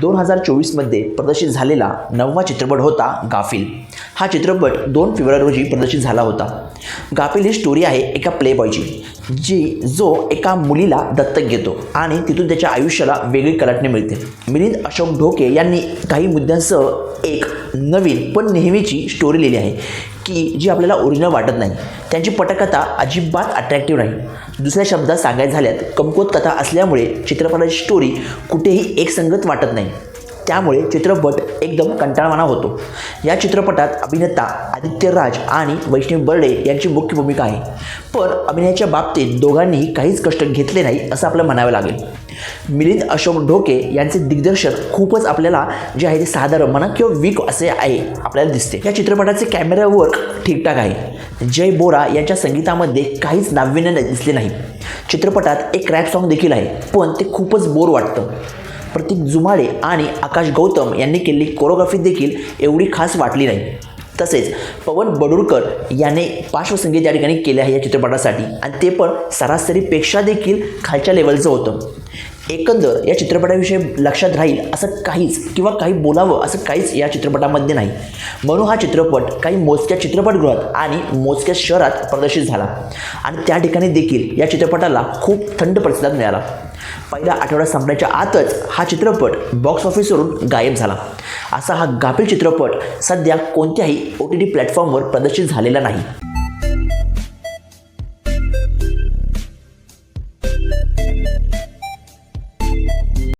दोन हजार चोवीसमध्ये प्रदर्शित झालेला नववा चित्रपट होता गाफिल. हा चित्रपट दोन फेब्रुवारी रोजी प्रदर्शित झाला होता. गाफिल ही स्टोरी आहे एका प्लेबॉयची जी जो एका मुलीला दत्तक घेतो आणि तिथून त्याच्या आयुष्याला वेगळी कलाटणी मिळते. मिलिंद अशोक ढोके यांनी काही मुद्द्यांसह एक नवीन पण नेहमीची स्टोरी लिहिली आहे की जी आपल्याला ओरिजिनल वाटत नाही. त्यांची पटकथा अजिबात अट्रॅक्टिव्ह नाही. दुसऱ्या शब्दात सांगायचं झाल्यात कमकुवत कथा असल्यामुळे चित्रपटाची स्टोरी कुठेही एकसंगत वाटत नाही. त्यामुळे चित्रपट एकदम कंटाळवाणा होतो. या चित्रपटात अभिनेता आदित्य राज आणि वैष्णवी बर्डे यांची मुख्य भूमिका आहे. पण अभिनयाच्या बाबतीत दोघांनीही काहीच कष्ट घेतले नाही असं आपलं म्हणावं लागेल. मिलिंद अशोक ढोके यांचे दिग्दर्शन खूपच आपल्याला जे आहे ते साधारण म्हणा किंवा वीक असे आहे आपल्याला दिसते. या चित्रपटाचे कॅमेरा वर्क ठीकठाक आहे. जय बोरा यांच्या संगीतामध्ये काहीच नाविन्य दिसले नाही. चित्रपटात एक रॅप सॉन्ग देखील आहे पण ते खूपच बोर वाटतं. प्रतीक जुमाडे आणि आकाश गौतम यांनी केलेली कोरोग्राफी देखील एवढी खास वाटली नाही. तसेच पवन बडुरकर याने पार्श्वसंगीत या ठिकाणी केले आहे या चित्रपटासाठी. आणि ते पण सरासरीपेक्षा देखील खालच्या लेवलचं होतं. एकंदर या चित्रपटाविषयी लक्षात राहील असं काहीच किंवा काही बोलावं असं काहीच या चित्रपटामध्ये नाही. म्हणून हा चित्रपट काही मोजक्या चित्रपटगृहात आणि मोजक्या शहरात प्रदर्शित झाला. आणि त्या ठिकाणी देखील या चित्रपटाला खूप थंड प्रतिसाद मिळाला. पहिल्या आठवडा संपण्याच्या आतच हा चित्रपट बॉक्स ऑफिसवरून गायब झाला. असा हा गाफील चित्रपट सध्या कोणत्याही ओ टी टी प्लॅटफॉर्मवर प्रदर्शित झालेला नाही.